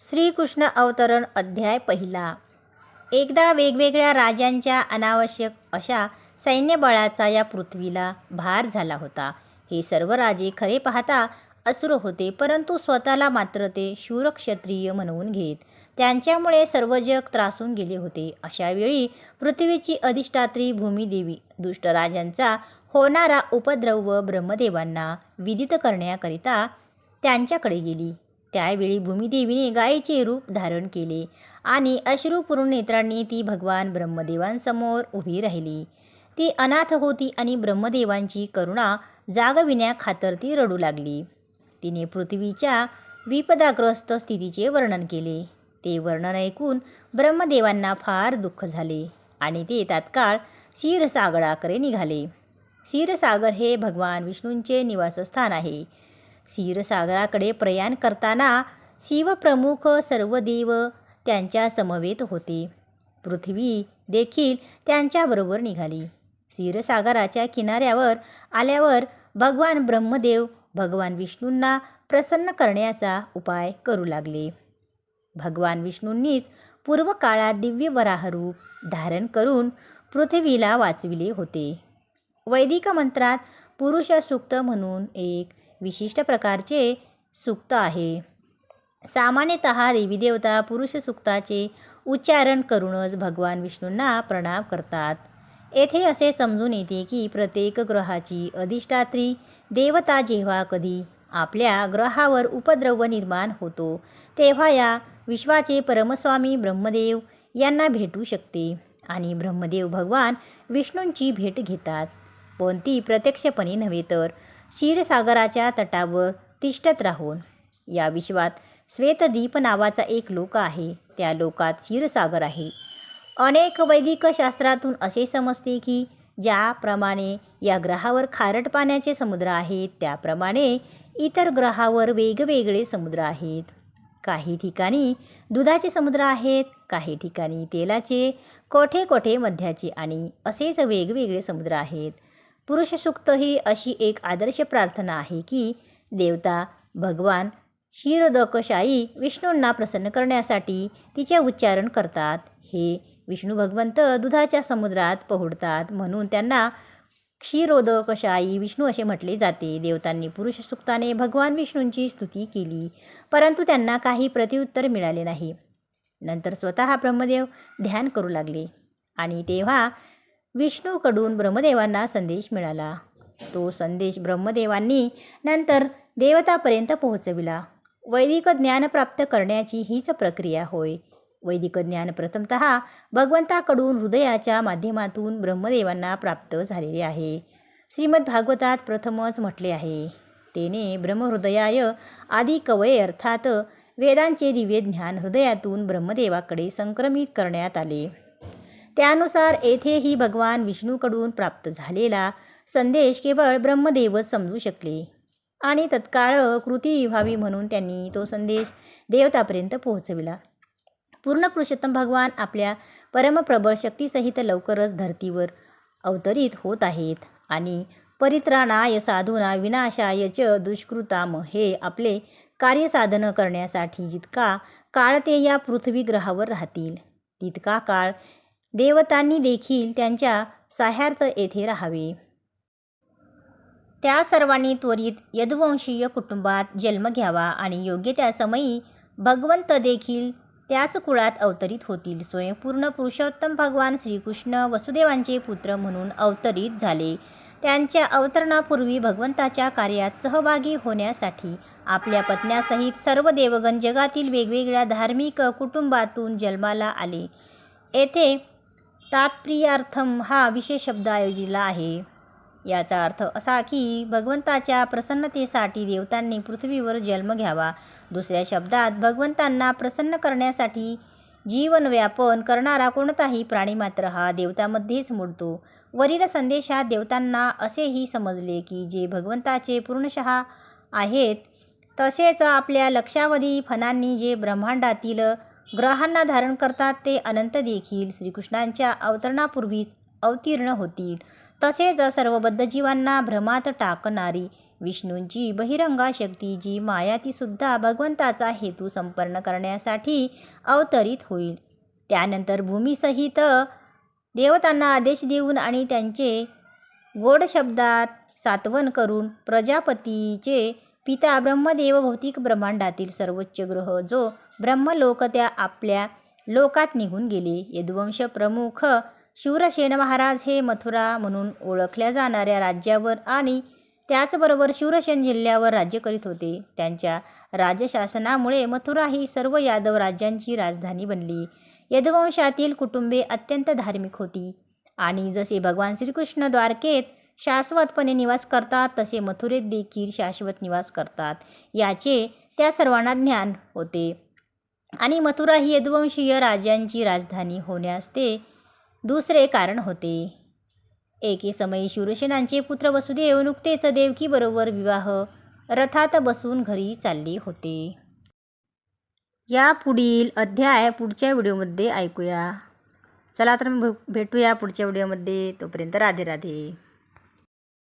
श्रीकृष्ण अवतरण अध्याय पहिला. एकदा वेगवेगळ्या राजांच्या अनावश्यक अशा सैन्यबळाचा या पृथ्वीला भार झाला होता. हे सर्व राजे खरे पाहता असुर होते परंतु स्वतःला मात्र ते शूरक्षत्रिय म्हणवून घेत त्यांच्यामुळे सर्व जग त्रासून गेले होते. अशावेळी पृथ्वीची अधिष्ठात्री भूमिदेवी दुष्टराजांचा होणारा उपद्रव ब्रह्मदेवांना विदित करण्याकरिता त्यांच्याकडे गेली. त्यावेळी भूमिदेवीने गायीचे रूप धारण केले आणि अश्रुपूर्ण नेत्रांनी ती भगवान ब्रह्मदेवांसमोर उभी राहिली. ती अनाथ होती आणि ब्रह्मदेवांची करुणा जागविण्याखातर ती रडू लागली. तिने पृथ्वीच्या विपदाग्रस्त स्थितीचे वर्णन केले. ते वर्णन ऐकून ब्रह्मदेवांना फार दुःख झाले आणि ते तात्काळ क्षीरसागराकडे निघाले. क्षीरसागर हे भगवान विष्णूंचे निवासस्थान आहे. क्षीरसागराकडे प्रयाण करताना शिवप्रमुख सर्व देव त्यांच्या समवेत होते. पृथ्वी देखील त्यांच्याबरोबर निघाली. क्षीरसागराच्या किनाऱ्यावर आल्यावर भगवान ब्रह्मदेव भगवान विष्णूंना प्रसन्न करण्याचा उपाय करू लागले. भगवान विष्णूंनीच पूर्वकाळात दिव्य वराहरूप धारण करून पृथ्वीला वाचविले होते. वैदिक मंत्रात पुरुष सूक्त म्हणून एक विशिष्ट प्रकारचे सूक्त आहे. सामान्यतः देवीदेवता पुरुष सूक्ताचे उच्चारण करूनच भगवान विष्णूंना प्रणाम करतात. येथे असे समजून येते की प्रत्येक ग्रहाची अधिष्ठात्री देवता जेव्हा कधी आपल्या ग्रहावर उपद्रव निर्माण होतो तेव्हा या विश्वाचे परमस्वामी ब्रह्मदेव यांना भेटू शकते आणि ब्रह्मदेव भगवान विष्णूंची भेट घेतात. पण ती प्रत्यक्षपणे नव्हे तर क्षीरसागराच्या तटावर तिष्ठत राहून. या विश्वात श्वेतदीप नावाचा एक लोक आहे. त्या लोकात क्षीरसागर आहे. अनेक वैदिक शास्त्रातून असे समजते की ज्याप्रमाणे या ग्रहावर खारट पाण्याचे समुद्र आहेत त्याप्रमाणे इतर ग्रहावर वेगवेगळे समुद्र आहेत. काही ठिकाणी दुधाचे समुद्र आहेत काही ठिकाणी तेलाचे कोठे कोठे मध्याचे आणि असेच वेगवेगळे समुद्र आहेत. पुरुषसूक्त ही अशी एक आदर्श प्रार्थना आहे की देवता भगवान क्षीरोदकशाही विष्णूंना प्रसन्न करण्यासाठी तिचे उच्चारण करतात. हे विष्णू भगवंत दुधाच्या समुद्रात पोहोडतात म्हणून त्यांना क्षीरोदकशाही विष्णू असे म्हटले जाते. देवतांनी पुरुष सुक्ताने भगवान विष्णूंची स्तुती केली परंतु त्यांना काही प्रत्युत्तर मिळाले नाही. नंतर स्वतः ब्रह्मदेव ध्यान करू लागले आणि तेव्हा विष्णूकडून ब्रह्मदेवांना संदेश मिळाला. तो संदेश ब्रह्मदेवांनी नंतर देवतापर्यंत पोहोचविला. वैदिक ज्ञान प्राप्त करण्याची हीच प्रक्रिया होय. वैदिक ज्ञान प्रथमत भगवंताकडून हृदयाच्या माध्यमातून ब्रह्मदेवांना प्राप्त झालेले आहे. श्रीमद भागवतात प्रथमच म्हटले आहे. तेने ब्रह्महृदयाय आदी कवये अर्थात वेदांचे दिव्य ज्ञान हृदयातून ब्रह्मदेवाकडे संक्रमित करण्यात आले. त्यानुसार येथेही भगवान विष्णूकडून प्राप्त झालेला संदेश केवळ ब्रह्मदेवच समजू शकले. आणि तत्काळ कृती व्हावी म्हणून त्यांनी तो संदेश देवतापर्यंत पोहोचविला. पूर्ण पुरुषोत्तम भगवान आपल्या परमप्रबळ शक्तीसहित लवकरच धर्तीवर अवतरित होत आहेत आणि परित्राणाय साधूना विनाशाय च दुष्कृताम हे आपले कार्यसाधनं करण्यासाठी जितका काळ ते या पृथ्वी ग्रहावर राहतील तितका काळ देवतांनी देखील त्यांच्या साह्यार्थ येथे राहावे. त्या सर्वांनी त्वरित यदुवंशीय कुटुंबात जन्म घ्यावा आणि योग्य त्या समयी भगवंत देखील त्याच कुळात अवतरित होतील. स्वयंपूर्ण पुरुषोत्तम भगवान श्रीकृष्ण वसुदेवांचे पुत्र म्हणून अवतरित झाले. त्यांच्या अवतरणापूर्वी भगवंताच्या कार्यात सहभागी होण्यासाठी आपल्या पत्न्यासहित सर्व देवगण जगातील वेगवेगळ्या धार्मिक कुटुंबातून जन्माला आले. येथे तात्प्रियार्थम हा विशेष शब्द आयोजिला आहे. याचा अर्थ असा की भगवंताच्या प्रसन्नतेसाठी देवतांनी पृथ्वीवर जन्म घ्यावा. दुसऱ्या शब्दात भगवंतांना प्रसन्न करण्यासाठी जीवन व्यापन करणारा कोणताही प्राणी मात्र हा देवतामध्येच मोडतो. वरील संदेशात देवतांना असेही समजले की जे भगवंताचे पूर्णशः आहेत तसेच आपल्या लक्षावधी फणांनी जे ब्रह्मांडातील ग्रहांना धारण करतात ते अनंत देखील श्रीकृष्णांच्या अवतरणापूर्वीच अवतीर्ण होतील. तसेच सर्व बद्धजीवांना भ्रमात टाकणारी विष्णूंची बहिरंगा शक्ती जी माया तीसुद्धा भगवंताचा हेतू संपन्न करण्यासाठी अवतरित होईल. त्यानंतर भूमीसहित देवतांना आदेश देऊन आणि त्यांचे गोड शब्दात सात्वन करून प्रजापतीचे पिता ब्रह्मदेव भौतिक ब्रह्मांडातील सर्वोच्च ग्रह जो ब्रह्मलोक त्या आपल्या लोकात निघून गेले. यदुवंश प्रमुख शिवरसेन महाराज हे मथुरा म्हणून ओळखल्या जाणाऱ्या राज्यावर आणि त्याचबरोबर शिवरसेन जिल्ह्यावर राज्य करीत होते. त्यांच्या राजशासनामुळे मथुरा ही सर्व यादव राज्यांची राजधानी बनली. यदुवंशातील कुटुंबे अत्यंत धार्मिक होती. आणि जसे भगवान श्रीकृष्ण द्वारकेत शाश्वतपणे निवास करतात तसे मथुरेत देखील शाश्वत निवास करतात. याचे त्या सर्वांना ज्ञान होते. आणि मथुरा ही यदुवंशीय राजांची राजधानी होण्यास ते दुसरे कारण होते. एके समयी शिवसेनांचे पुत्र वसुदेव नुकतेच देवकीबरोबर विवाह रथात बसून घरी चालले होते. या पुढील अध्याय पुढच्या व्हिडिओमध्ये ऐकूया. चला तर मग भेटूया पुढच्या व्हिडिओमध्ये. तोपर्यंत राधे राधे.